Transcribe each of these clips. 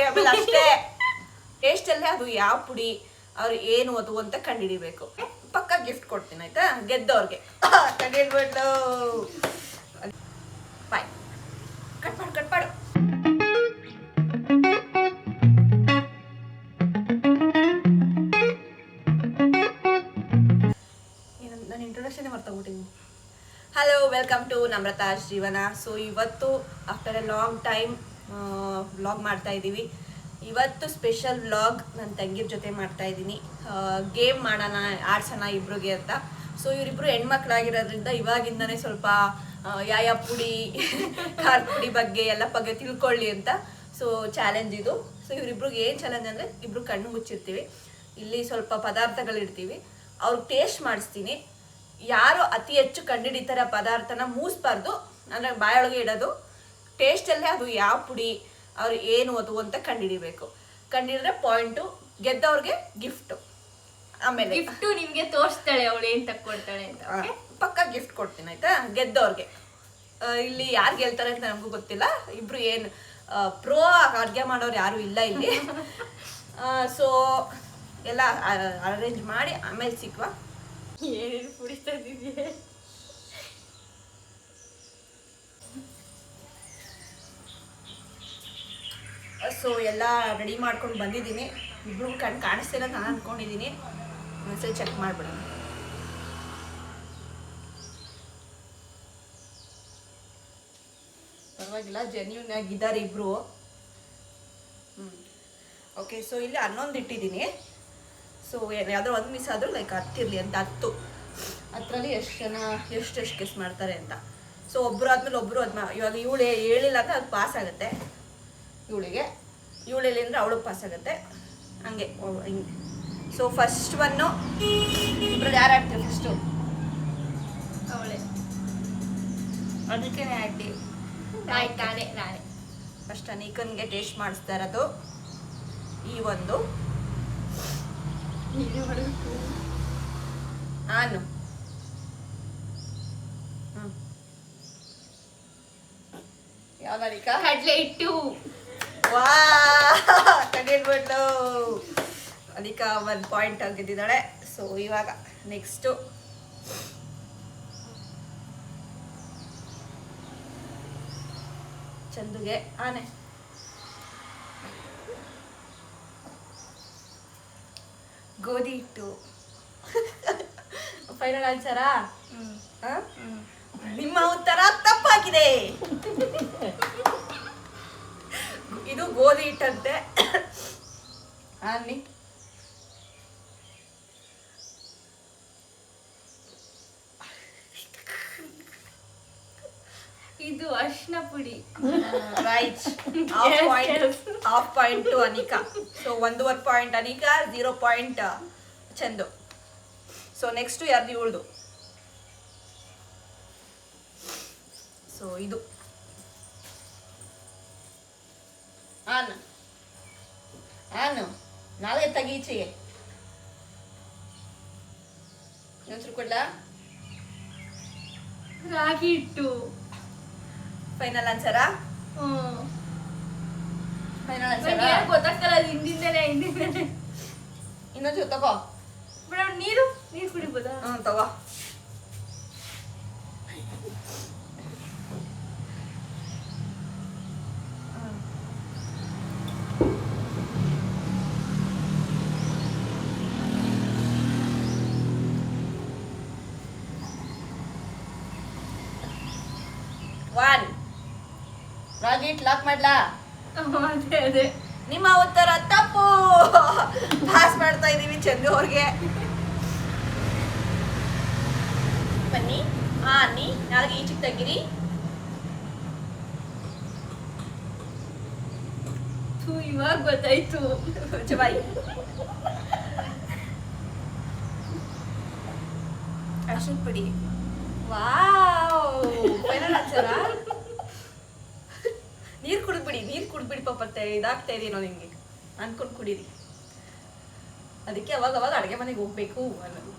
ಆಮೇಲೆ ಅಷ್ಟೇ. ಟೇಸ್ಟಲ್ಲೇ ಅದು ಯಾವ ಪುಡಿ, ಅವ್ರು ಏನು ಅದು ಅಂತ ಕಂಡುಹಿಡಿಬೇಕು. ಪಕ್ಕ ಗಿಫ್ಟ್ ಕೊಡ್ತೀನಿ, ಆಯ್ತಾ? ಗೆದ್ದವ್ರಿಗೆ. ಕಂಡುಹಿಡ್ಬಿಟ್ಟು. ಬಾಯ್ ಕಟ್ ಮಾಡು ಕಟ್ ಮಾಡು. ನಾನು ಹಲೋ ವೆಲ್ಕಮ್ ಟು ನಮ್ರತಾಶ್ ಜೀವನ ಸೊ ಇವತ್ತು after a long time vlog ಮಾಡ್ತಾ ಇದ್ದೀವಿ. ಇವತ್ತು ಸ್ಪೆಷಲ್ ವ್ಲಾಗ್ ನನ್ನ ತಂಗಿರ ಜೊತೆ ಮಾಡ್ತಾ ಇದ್ದೀನಿ. ಗೇಮ್ ಮಾಡೋಣ, ಆಡ್ಸೋಣ ಇಬ್ರಿಗೆ ಅಂತ. ಸೊ ಇವರಿಬ್ರು ಹೆಣ್ಮಕ್ಳಾಗಿರೋದ್ರಿಂದ ಇವಾಗಿಂದನೇ ಸ್ವಲ್ಪ ಯಾಯ ಪುಡಿ ಖಾರ ಪುಡಿ ಬಗ್ಗೆ ಎಲ್ಲ ಬಗ್ಗೆ ತಿಳ್ಕೊಳ್ಳಿ ಅಂತ. ಸೊ ಚಾಲೆಂಜ್ ಇದು. ಸೊ ಇವರಿಬ್ರಿಗೆ ಏನು ಚಾಲೆಂಜ್ ಅಂದರೆ ಇಬ್ರು ಕಣ್ಣು ಮುಚ್ಚಿರ್ತೀವಿ. ಇಲ್ಲಿ ಸ್ವಲ್ಪ ಪದಾರ್ಥಗಳಿರ್ತೀವಿ ಅವ್ರಿಗೆ ಟೇಸ್ಟ್ ಮಾಡಿಸ್ತೀನಿ. ಯಾರು ಅತಿ ಹೆಚ್ಚು ಕಂಡುಹಿಡಿತಾರೆ ಪದಾರ್ಥನ ಮೂಸ್ಬಾರ್ದು. ಅಂದರೆ ಬಾಯೊಳಗೆ ಇಡೋದು. ಟೇಸ್ಟಲ್ಲೇ ಅದು ಯಾವ ಪುಡಿ ಅವ್ರು ಏನು ಅದು ಅಂತ ಕಂಡುಹಿಡಿಬೇಕು. ಕಂಡುಹಿಡಿದ್ರೆ ಪಾಯಿಂಟು ಗೆದ್ದವ್ರಿಗೆ ಗಿಫ್ಟು ಆಮೇಲೆ ಗಿಫ್ಟು ನಿಮಗೆ ತೋರಿಸ್ತಾಳೆ ಅವಳು ಏನು ತಕ್ಕೊಡ್ತಾಳೆ ಅಂತ ಪಕ್ಕ ಗಿಫ್ಟ್ ಕೊಡ್ತೀನಿ ಆಯ್ತಾ? ಗೆದ್ದವ್ರಿಗೆ. ಇಲ್ಲಿ ಯಾರು ಗೆಲ್ತಾರೆ ಅಂತ ನಮಗೂ ಗೊತ್ತಿಲ್ಲ. ಇಬ್ರು ಏನು ಪ್ರೋ ಅಡುಗೆ ಮಾಡೋರು ಯಾರು ಇಲ್ಲ ಇಲ್ಲಿ. ಸೊ ಎಲ್ಲ ಅರೇಂಜ್ ಮಾಡಿ ಆಮೇಲೆ ಸಿಕ್ವಾ. ಏನೇನು ಪುಡಿಸ್ತಾ ಸೊ ಎಲ್ಲ ರೆಡಿ ಮಾಡ್ಕೊಂಡು ಬಂದಿದ್ದೀನಿ. ಇಬ್ರು ಕಣ್ ಕಾಣಿಸ್ತಿಲ್ಲ ನಾನು ಅಂದ್ಕೊಂಡಿದ್ದೀನಿ ಒಂದ್ಸರಿ ಚೆಕ್ ಮಾಡಿಬಿಡೋಣ. ಪರವಾಗಿಲ್ಲ ಜೆನ್ಯೂನ್ ಆಗಿದ್ದಾರೆ ಇಬ್ರು. ಹ್ಮ್. ಓಕೆ ಸೊ ಇಲ್ಲಿ ಹನ್ನೊಂದು ಇಟ್ಟಿದ್ದೀನಿ. ಸೊ ಯಾವ್ದಾದ್ರು ಒಂದು ಮಿಸ್ ಆದರೂ ಲೈಕ್ ಹತ್ತಿರಲಿ ಅಂತ ಹತ್ತು ಹತ್ತರಲ್ಲಿ ಎಷ್ಟು ಜನ ಎಷ್ಟು ಎಷ್ಟು ಗೆಸ್ ಮಾಡ್ತಾರೆ ಅಂತ. ಸೊ ಒಬ್ರು ಆದ್ಮೇಲೆ ಒಬ್ರು ಆದ್ಮೇಲೆ ಇವಾಗ ಇವಳು ಹೇಳಿಲ್ಲ ಅಂದ್ರೆ ಅದು ಪಾಸ್ ಆಗುತ್ತೆ. ಇವಳಿಗೆ. ಇವಳಲ್ಲಿ ಅಂದ್ರೆ ಅವಳಿಗೆ ಪಾಸ್ ಆಗುತ್ತೆ. ಹಂಗೆ ಹಿಂಗೆ. ಸೊ ಫಸ್ಟ್ ಒನ್ನು ಇಬ್ರು ಯಾರು ಆಡ್ತೀವಿ ಫಸ್ಟು ಅವಳೆ. ಅದಕ್ಕೆ ಆಗ್ತೀವಿ ನಾನೇ ನಾನೇ ಫಸ್ಟ್ ಅನೀಕನ್ಗೆ ಟೇಸ್ಟ್ ಮಾಡಿಸ್ತಾ ಇರೋದು ಈ ಒಂದು. ನೀನು ಯಾವ್ದು ಅನಿಕಾ? ಕಡ್ಲೆ ಇಟ್ಟು ವಾ ಕಂಡಿಡ್ಬಿಟ್ಟು ಅದಕ್ಕೆ ಒಂದು ಪಾಯಿಂಟ್ ಗೆದ್ದಿದ್ದಾಳೆ ಸೊ ಇವಾಗ ನೆಕ್ಸ್ಟು ಚಂದುಗೆ ಆನೆ. ಗೋಧಿ ಹಿಟ್ಟು. ಫೈನಲ್ ಆನ್ಸರಾ ನಿಮ್ಮ ಉತ್ತರ ತಪ್ಪಾಗಿದೆ. ಇದು ಗೋಧಿ ಹಿಟ್ಟಂತೆ. ಅನ್ನಿ ಇದು ಅರ್ಶಿನ ಪುಡಿ. Right half point half point to Anika. So ಒಂದೂವರೆ point Anika zero point Chandu. So next ಯಾರ್ದು ಇವಳ್ದು. ಸೊ ಇದು. ಆನ್ ಆನು ನಾಳೆ ತಗೀಚೆಗೆ ಹೆಸರು ಕೊಡ್ಲ? ರಾಗಿ ಇಟ್ಟು ಫೈನಲ್ ಆನ್ಸರಾ ಹ್ಮ್ ಫೈನಲ್ ಆನ್ಸರ ಗೊತ್ತಾಗ್ತಲ್ಲ ಅದು ಹಿಂದಿಂದನೇ ಹಿಂದಿಂದನೇ ಇನ್ನೊಂದು ತಗೋ. ಮೇಡಮ್ ನೀರು? ನೀರು ಕುಡಿಬೋದಾ? ಹ್ಮ್ ತಗೋ ಒನ್ ರಾಗಿ ಹಿಟ್ಟು ಲಾಕ್ ಮಾಡ್ಲಾ? ಅದೇ ಅದೇ. ನಿಮ್ಮ ಉತ್ತರ ತಪ್ಪು. ಪಾಸ್ ಮಾಡ್ತಾ ಇದೀವಿ ಚಂದು ಅವ್ರಿಗೆ. ಬನ್ನಿ. ಹಾ ಅನ್ನಿ ನಾಳೆಗೆ ಈಚೆಗೆ ತೆಗಿರಿ ಇವಾಗ ಗೊತ್ತಾಯ್ತು. ಬಾಯಿ ಅಷ್ಟು ಪುಡಿ. ವಾವ್ ಫೈನಲ್ ಆನ್ಸರ ನೀರು ಕುಡಿದ್ಬಿಡಿ ನೀರು ಕುಡಿದ್ಬಿಡಿ ಪಾಪ ಇದಾಗ್ತಾ ಇದೀನೋ ನಿಮಗೆ. ಅನ್ಕೊಂಡು ಕುಡೀರಿ. ಅದಕ್ಕೆ ಅವಾಗ ಅವಾಗ ಅಡುಗೆ ಮನೆಗೆ ಹೋಗ್ಬೇಕು ಅನ್ನೋದು.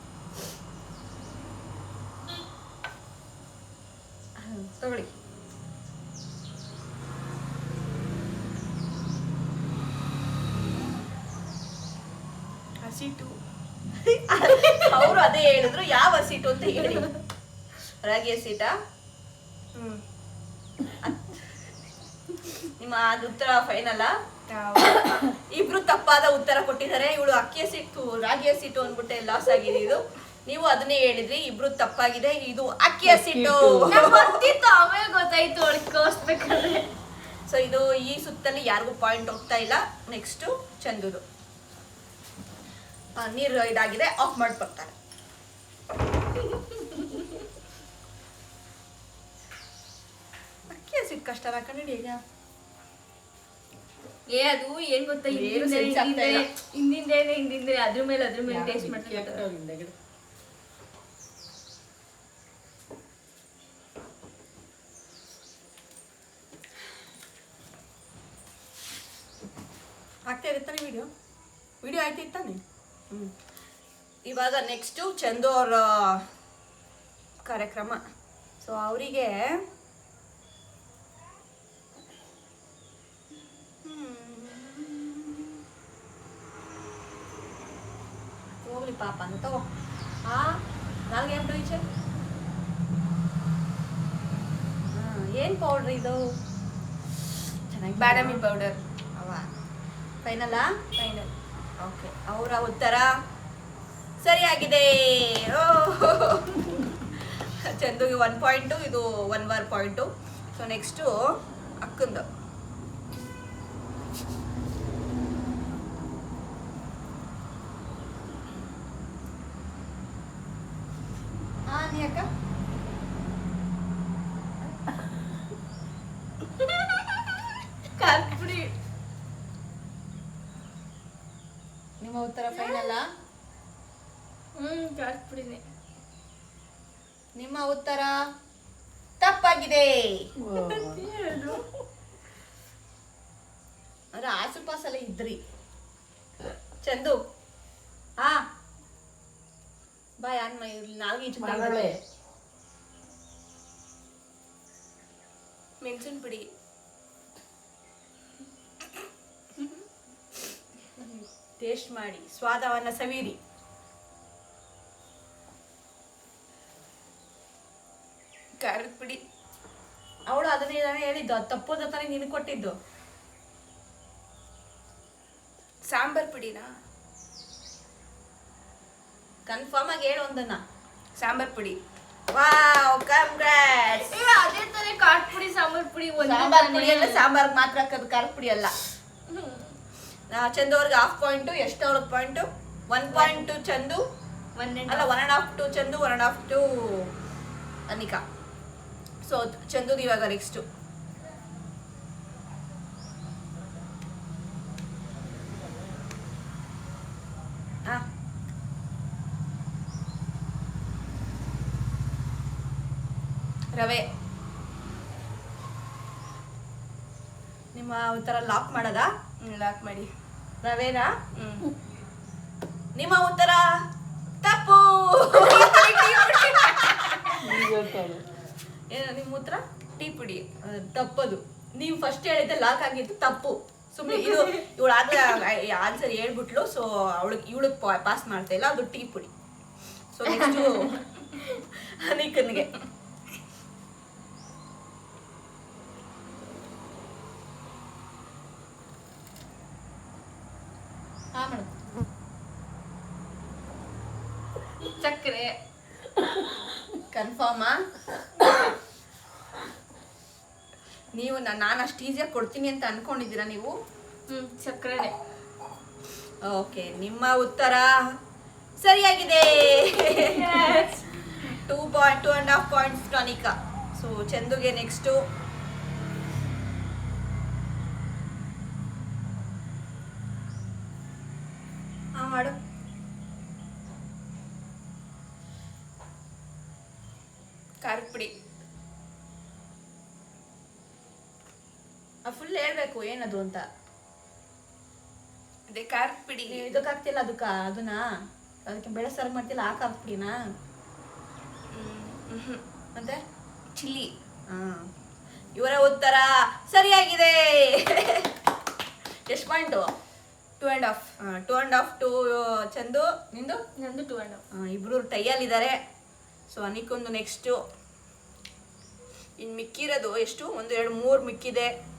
ತಗೊಳ್ಳಿ. ಹಸಿಟ್ಟು ಅವರು ಅದೇ ಹೇಳಿದ್ರು ಯಾವ ಹಸಿಟ್ಟು ಅಂತ ಹೇಳಿ. ರಾಗಿ ಹಸಿಟಾ? ಹ್ಮ್. ನಿಮ್ಮ ಅದು ಉತ್ತರ ಫೈನಲ್ ಇಬ್ರು ತಪ್ಪಾದ ಉತ್ತರ ಕೊಟ್ಟಿದ್ದಾರೆ. ಇವಳು ಅಕ್ಕಿ ಸಿಟ್ಟು ರಾಗಿ ಸಿಟ್ಟು ಅಂದ್ಬಿಟ್ಟೆ ಲಾಸ್ ಆಗಿದೆ ಇದು. ನೀವು ಅದನ್ನೇ ಹೇಳಿದ್ರಿ ಇಬ್ರು ತಪ್ಪಾಗಿದೆ. ಇದು ಅಕ್ಕಿ ಸಿಟ್ಟು ಆಮೇಲೆ ಗೊತ್ತಾಯ್ತು ಸೊ ಇದು ಈ ಸುತ್ತಲ್ಲಿ ಯಾರಿಗೂ ಪಾಯಿಂಟ್ ಹೋಗ್ತಾ ಇಲ್ಲ. ನೆಕ್ಸ್ಟು ಚಂದುದು. ನೀರು ಇದಾಗಿದೆ ಆಫ್ ಮಾಡಿ ಬರ್ತಾರೆ ಅಕ್ಕಿ ಹಸಿಟ್ಟು ಕಷ್ಟ ಕಂಡು ಈಗ. ಏ ಅದು ಏನ್ ಗೊತ್ತಾ? ಏನು ಹಿಂದಿಂದೆ sense ಆಗ್ತಾ ಇಲ್ಲ. ಹಿಂದಿಂದೆ ಹಿಂದಿಂದೆ ಅದ್ರ ಮೇಲೆ ಅದ್ರ ಮೇಲೆ ಟೇಸ್ಟ್ ಮಾಡ್ತಾರೆ ಆಗ್ತಾ ಇರುತ್ತಾನೆ ವಿಡಿಯೋ ವಿಡಿಯೋ ಆಯ್ತು ತಾನೆ? ಹ್ಞೂ ಇವಾಗ ನೆಕ್ಸ್ಟು ಚಂದು ಅವರ ಕಾರ್ಯಕ್ರಮ. ಸೊ ಅವರಿಗೆ ಪಾಪ ಅಂತ ತಗೋ ಆ ನಾಲ್ಗೆ ಏನು ಈಚೆ ಏನು ಪೌಡ್ರ್ ಇದು ಚೆನ್ನಾಗಿ ಬಾದಾಮಿ ಪೌಡರ್ ಅವ ಫೈನಲ್ಲಾ ಫೈನಲ್ ಓಕೆ ಅವರ ಉತ್ತರ ಸರಿಯಾಗಿದೆ ಓ ಚಂದುಗೆ ಒನ್ ಪಾಯಿಂಟು ಇದು ಒನ್ ವಾರ್ ಪಾಯಿಂಟು ಸೊ ನೆಕ್ಸ್ಟು ಅಕ್ಕಂದು ಹಾಂ ನೀ ಅಕ್ಕ ಕಾರ್ಪುಡಿ ನಿಮ್ಮ ಉತ್ತರ ಫೈನಲ್ಲಾ ಹ್ಮ್ ಕಾರ್ಪುಡಿನೇ ನಿಮ್ಮ ಉತ್ತರ ತಪ್ಪಾಗಿದೆ ಅಂದ್ರೆ ಆಸುಪಾಸಲ್ಲ ಇದ್ರಿ. ಚಂದು ಆ. ಬಾಯ್ ಅನ್ನ ನಾಲ್ಗೆ ಇಂಚು ಮಗಳೇ. ಮೆಣಸಿನ ಪುಡಿ. ಟೇಸ್ಟ್ ಮಾಡಿ ಸ್ವಾದವನ್ನ ಸವಿರಿ. ಖಾರದ ಪುಡಿ. ಅವಳು ಅದನ್ನೇ ನಾನು ಹೇಳಿದ್ದು ಅದು ತಪ್ಪೋದ ತಾನೇ ನಿನಗೆ ಕೊಟ್ಟಿದ್ದು. ಸಾಂಬಾರ್ ಪುಡಿನಾ? ಕನ್ಫರ್ಮ್ ಆಗಿ ಹೇಳು ಒಂದನ್ನ. ಸಾಂಬಾರ್ ಪುಡಿ. ವಾವ್ ಕಂಗ್ರಾಟ್ಸ್ ಅದೇ ತಾನೇ ಖಾರದ ಪುಡಿ ಸಾಂಬಾರ್ ಪುಡಿ ಸಾಂಬಾರ್. ಪುಡಿ ಅಲ್ಲ ಸಾಂಬಾರ್ ಮಾತ್ರ ಹಾಕೋದು ಖಾರದ ಪುಡಿ ಅಲ್ಲ. ಚಂದು ಅವ್ರಿಗೆ ಹಾಫ್ ಪಾಯಿಂಟು ಎಷ್ಟು ಅವ್ರಿಗೆ point one point to Chandu one ಅಲ್ಲ one and half to Chandu one and half to Anika. So ಚಂದುದು ಇವಾಗ ನೆಕ್ಸ್ಟು ರವೆ. ನಿಮ್ಮ ಉತ್ತರ ಲಾಕ್ ಮಾಡೋದಾ? ಲಾಕ್ ಮಾಡಿ. ರವೆನಾ? ಹ್ಮ್. ನಿಮ್ಮ ಉತ್ತರ ಏನು ನಿಮ್ಮ ಉತ್ತರ ಟೀ ಪುಡಿ ತಪ್ಪದು. ನೀವು ಫಸ್ಟ್ ಹೇಳಿದ್ದೆ ಲಾಕ್ ಆಗಿದ್ದು ತಪ್ಪು. ಸುಮ್ಮನೆ ಇದು ಇವಳು ಆಗ್ಲೇ ಆನ್ಸರ್ ಹೇಳ್ಬಿಟ್ಲು ಸೊ ಅವಳಿಗೆ ಇವಳಿಗೆ ಪಾಸ್ ಮಾಡ್ತಾ ಇಲ್ಲ ಅದು ಟೀ ಪುಡಿ. ಸೊ ನೆಕ್ಸ್ಟು ಅನಿಕನ್ಗೆ ಸಕ್ಕರೆ ಕನ್ಫರ್ಮಾ ನೀವು ನಾನು ಅಷ್ಟು ಈಸಿಯಾಗಿ ಕೊಡ್ತೀನಿ ಅಂತ ಅನ್ಕೊಂಡಿದ್ದೀರಾ ನೀವು? ಸಕ್ಕರೆ ಸಕ್ಕರೆನೆ. ಓಕೆ ನಿಮ್ಮ ಉತ್ತರ ಸರಿಯಾಗಿದೆ. Two point two and half points ಟನಿಕಾ so ಚಂದುಗೆ ನೆಕ್ಸ್ಟು ಮಾಡು. ಖಾರದ ಪುಡಿ. ಫುಲ್ ಹೇಳ್ಬೇಕು ಏನದು ಅಂತ. ಅದೇ ಖಾರದ ಪುಡಿ ಇದಕ್ಕೆ ಹಾಕ್ತಿಲ್ಲ ಅದಕ್ಕೆ ಅದನ್ನ. ಅದಕ್ಕೆ ಬೆಳೆ ಸಾರು ಮಾಡ್ತಿಲ್ಲ ಹಾಕ್ ಹಾಕ್ಬಿಡಿನಾ ಮತ್ತೆ? ಚಿಲ್ಲಿ. ಹಾಂ. ಇವರ ಉತ್ತರ. ಸರಿಯಾಗಿದೆ. ಎಷ್ಟು point? Two and half two and half two Chandu? ನಿಂದು? ನಂದು ಟೂ ಆ್ಯಂಡ್ ಹಾಫ್ ಆ, ಇಬ್ರು ಟೈಯಲ್ಲಿದ್ದಾರೆ ಸೊ ಅನಿಕೊಂದು ನೆಕ್ಸ್ಟು ಇನ್ನು ಮಿಕ್ಕಿರೋದು ಎಷ್ಟು? ಒಂದು ಎರಡು ಮೂರು ಮಿಕ್ಕಿದೆ.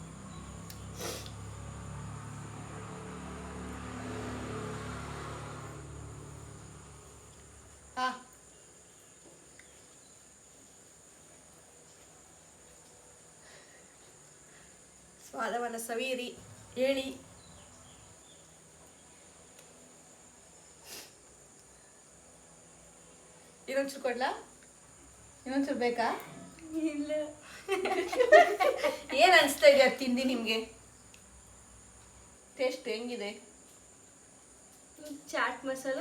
ಸ್ವಾದವನ್ನು ಸವಿಯಿರಿ ಹೇಳಿ. ಇನ್ನೊಂಚೂರು ಕೊಡ್ಲಾ? ಇನ್ನೊಂಚೂರು ಬೇಕಾ? ಇಲ್ಲ. ಏನ್ ಅನ್ಸ್ತಾ ಇದೆ ತಿಂಡಿ ನಿಮ್ಗೆ? ಟೇಸ್ಟ್ ಹೆಂಗಿದೆ? Chaat masala.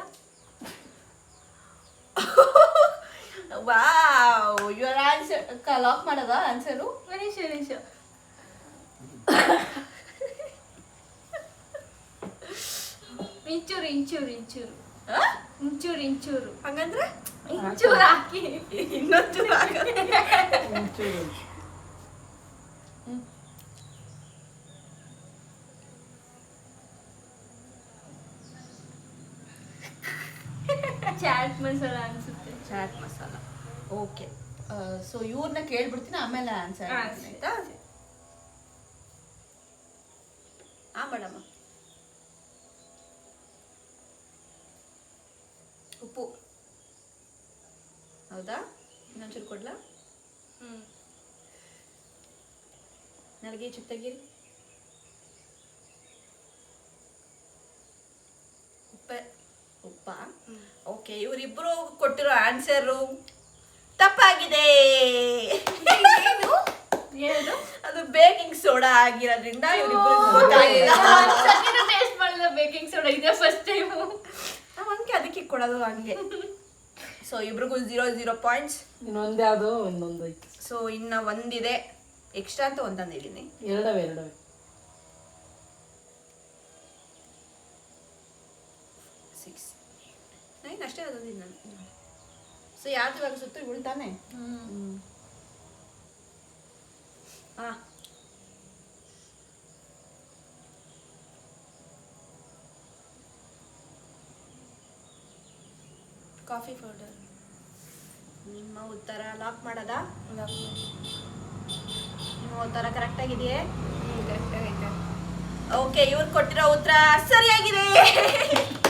Wow your answer lock ಮಾಡೋದ ಆನ್ಸರು ಗಣೇಶ ಗಣೇಶ ಇಂಚೂರು ಇಂಚೂರು ಇಂಚೂರು. ಇಂಚೂರು ಇಂಚೂರು. ಹಂಗಂದ್ರೆ? ಇಂಚೂರು ಹಾಕಿ. ಇನ್ನೊಂಚೂರು ಹಾಕೋದು. ಚಾಟ್ ಮಸಾಲ ಅನ್ಸುತ್ತೆ ಚಾಟ್ ಮಸಾಲ ಓಕೆ ಸೊ ಇವ್ರನ್ನ ಕೇಳ್ಬಿಡ್ತೀನಿ ಆಮೇಲೆ ಆನ್ಸರ್ ಹಾ, ಆಯ್ತಾ? ಆ ಮೇಡಮ್. ಉಪ್ಪು. ಹೌದಾ? ಇನ್ನೊಂಚೂರು ಕೊಡ್ಲಾ? ಹ್ಮ್. ನನಗೆ ಚುಪ್ ತೆಗೀರಿ ಉಪ್ಪ? ಉಪ್ಪ ಓಕೆ ಇವರಿಬ್ರು ಕೊಟ್ಟಿರೋ ಆನ್ಸರು ತಪ್ಪಾಗಿದೆ ಏನು ಅದು ಬೇಕಿಂಗ್ ಸೋಡಾ ಆಗಿರೋದ್ರಿಂದ ಇವರಿಬ್ರು ಗೊತ್ತಾಗಿಲ್ಲ ಟೇಸ್ಟ್ ಮಾಡಿಲ್ಲ ಬೇಕಿಂಗ್ ಸೋಡಾ ಇದೆ ಫಸ್ಟ್ ಟೈಮ್ ನಾವು ಹಂಗೆ ಅದಕ್ಕೆ ಕೊಡೋದು ಹಂಗೆ. ಸೊ ಇಬ್ರಿಗೂ ಜೀರೋ ಜೀರೋ ಪಾಯಿಂಟ್ಸ್ ಇನ್ನೊಂದು ಯಾವುದು ಒಂದೊಂದು ಐತಿ. ಸೊ ಇನ್ನ ಒಂದಿದೆ. ಎಕ್ಸ್ಟ್ರಾ ಅಂತ ಒಂದು ತಂದಿದ್ದೀನಿ ಎರಡವೆ ಎರಡವೆ. ಸಿಕ್ಸ್ ನೈನ್ ಅಷ್ಟೇ ಅದೊಂದು ನಾನು. ಸೊ ಯಾವ್ದು ಇವಾಗ ಸುತ್ತು ಉಳ್ತಾನೆ ತಾನೆ? ಹಾ ಕಾಫಿ ಪೌಡರ್. ನಿಮ್ಮ ಉತ್ತರ ಲಾಕ್ ಮಾಡೋದಾ? ನಿಮ್ಮ ಉತ್ತರ ಕರೆಕ್ಟ್ ಆಗಿದೆಯೇ? ಕರೆಕ್ಟ್ ಆಗೈತೆ. ಓಕೆ ಇವ್ರು ಕೊಟ್ಟಿರೋ ಉತ್ತರ ಸರಿಯಾಗಿದೆ.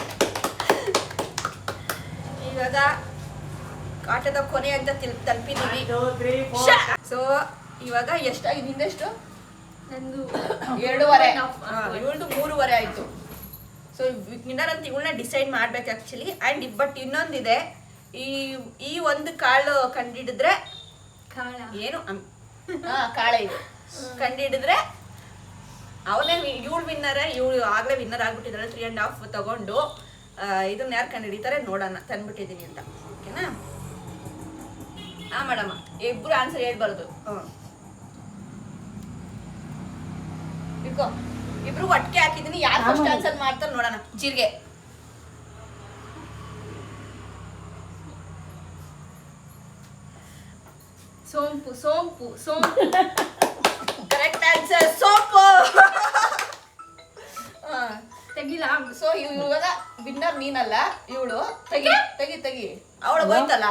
ಇವಾಗ ಆಟದ ಕೊನೆ ಅಂತ ತಿಲ್ ತಲುಪಿದೀವಿ. ಸೊ ಇವಾಗ ಎಷ್ಟಾಗಿದೆ ನಿಂದೆಷ್ಟು? ನಂದು ಎರಡೂವರೆ. ಏಳು ಇವಳ್ದು ಮೂರುವರೆ ಆಯ್ತು. ಸೊ ವಿನ್ನರ್ ಅಂತ ಇವಳನ್ನ ಡಿಸೈಡ್ ಮಾಡ್ಬೇಕು ಆ್ಯಕ್ಚುಲಿ ಆ್ಯಂಡ್ ಬಟ್ ಇನ್ನೊಂದಿದೆ. ಈ ಈ ಒಂದು ಕಾಳು ಕಂಡಿಡಿದ್ರೆ ಕಾಳ. ಏನು? ಕಾಳೆ ಇದು. ಕಂಡಿಡಿದ್ರೆ ಅವನೇ ಇವಳು ವಿನ್ನರ್ ಇವಳು ಆಗ್ಲೇ ವಿನ್ನರ್ ಆಗ್ಬಿಟ್ಟಿದ್ದಾರೆ ತ್ರೀ ಆ್ಯಂಡ್ ಹಾಫ್ ತಗೊಂಡು. ಇದನ್ನ ಯಾರು ಕಂಡುಹಿಡಿತಾರೆ ನೋಡೋಣ. ತಂದ್ಬಿಟ್ಟಿದ್ದೀನಿ ಅಂತ. ಓಕೆನಾ? ಹಾ ಮೇಡಮ್ ಇಬ್ರು ಆನ್ಸರ್ ಹೇಳ್ಬಾರ್ದು. ಹ್ಮ್. ಇಟ್ಕೋ ಇಬ್ರು ಒಟ್ಟಿಗೆ ಹಾಕಿದೀನಿ ಯಾರು ಫಸ್ಟ್ ಆನ್ಸರ್ ಮಾಡ್ತಾರೆ ನೋಡೋಣ ಜೀರಿಗೆ. ಸೋಂಪು ಸೋಂಪು ಸೋಂಪು. ಕರೆಕ್ಟ್ ಆನ್ಸರ್ ಸೋಂಪು. ತೆಗಿಲ? ಸೊ ಇವಾಗ ವಿನ್ನರ್ ನೀನಲ್ಲ ಇವಳು. ತೆಗಿ ತೆಗಿ ತೆಗಿ. ಅವಳು ಹೋಯ್ತಲ್ಲ?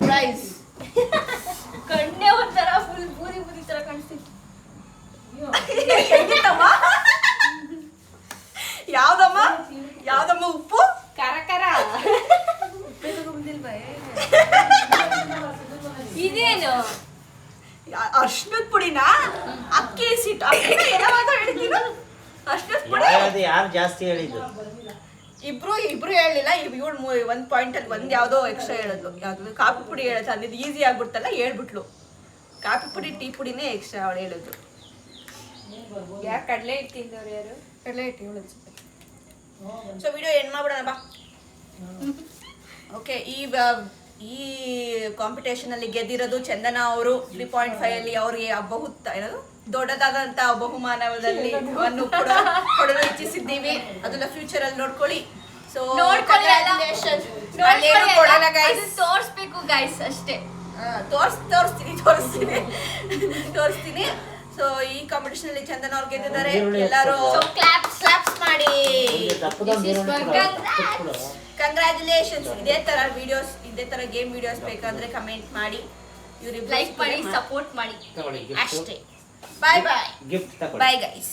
ಪ್ರೈಸ್ ಕಣ್ಣೇ. ಒಂಥರ ಫುಲ್ ಬೂರಿ ಬೂರಿ ತರ ಕಾಣಿಸ್ತಿತ್ತು. ಯಾವ್ದಮ್ಮ? ಯಾವ್ದಮ್ಮ ಉಪ್ಪು? ಕರ ಕರ. ಇದೇನು? ಅರ್ಶನದ ಪುಡಿನ? ಅಕ್ಕಿ ಸಿಟ್ಟು. ಅಕ್ಕಿ ಏನವಾದ ಹೇಳ್ತೀನ ಯಾವ್ದು ಯಾರು ಜಾಸ್ತಿ ಹೇಳಿದ್ದು? ಇಬ್ರು ಇಬ್ರು ಹೇಳಿಲ್ಲ. ಇವಳು ಒಂದ್ ಪಾಯಿಂಟ್ ಅಲ್ಲಿ ಒಂದ್ ಯಾವ್ದೋ ಎಕ್ಸ್ಟ್ರಾ ಹೇಳಿದ್ಲು. ಯಾವ್ದು ಕಾಫಿ ಪುಡಿ ಹೇಳೋದು ಅಂದ್ ಈಸಿ ಆಗ್ಬಿಡ್ತಲ್ಲ ಹೇಳ್ಬಿಟ್ಲು. ಕಾಫಿ ಪುಡಿ ಟೀ ಪುಡಿನೇ ಎಕ್ಸ್ಟ್ರಾ ಅವಳು ಹೇಳಿದ್ರು ಯಾಕೆ ಕಡಲೆ ಹಿಟ್ಟು ತಿಂದವ್ರು ಯಾರು? ಕಡಲೆ ಹಿಟ್ಟು ಸೊ ವಿಡಿಯೋ ಎಂಡ್ ಮಾಡ್ಬಿಡೋಣ ಬಾ. ಓಕೆ ಈ ಈ ಕಾಂಪಿಟೇಷನ್ ಅಲ್ಲಿ ಗೆದ್ದಿರೋದು ಚಂದನ ಅವರು ತ್ರೀ ಪಾಯಿಂಟ್ ಫೈವ್ ಅಲ್ಲಿ ಅವ್ರಿಗೆ ಬಹುತ್ ಏನದು? ದೊಡ್ಡದಾದಂತ ಬಹುಮಾನದಲ್ಲಿ ಅನ್ನು ಕೂಡ ಕೊಡಲು ಇಚ್ಛಿಸಿದ್ದೀವಿ. ಅದನ್ನ ಫ್ಯೂಚರ್ ಅಲ್ಲಿ ನೋಡ್ಕೊಳ್ಳಿ. ಸೊ ನೋಡ್ಕೊಳ್ಳಿ. ಕೊಡಲ್ಲ ಗೈಸ್ ತೋರ್ಸ್ಬೇಕು ಗೈಸ್ ಅಷ್ಟೇ. ತೋರ್ಸ್ ತೋರಿಸ್ತೀನಿ ತೋರಿಸ್ತೀನಿ. ತೋರಿಸ್ತೀನಿ. ಸೊ ಈ ಕಾಂಪಿಟೇಷನ್ ಅಲ್ಲಿ ಚಂದನ ಅವ್ರು ಗೆದ್ದಿದ್ದಾರೆ. ಎಲ್ಲರೂ. ಕ್ಲಾಪ್ಸ್ ಕ್ಲಾಪ್ಸ್ ಮಾಡಿ. ಕಂಗ್ರ್ಯಾಚುಲೇಷನ್ಸ್ ಇದೇ ತರ ವಿಡಿಯೋಸ್ ಇದೇ ತರ ಗೇಮ್ ವಿಡಿಯೋಸ್ ಬೇಕಾದ್ರೆ ಕಮೆಂಟ್ ಮಾಡಿ. ಇವ್ರಿಗೆ ಲೈಕ್ ಮಾಡಿ ಸಪೋರ್ಟ್ ಮಾಡಿ. ಅಷ್ಟೇ. ಬಾಯ್ ಬಾಯ್ ಗಿಫ್ಟ್ ತಗೊಳ್ಳಿ ಬಾಯ್ ಗೈಸ್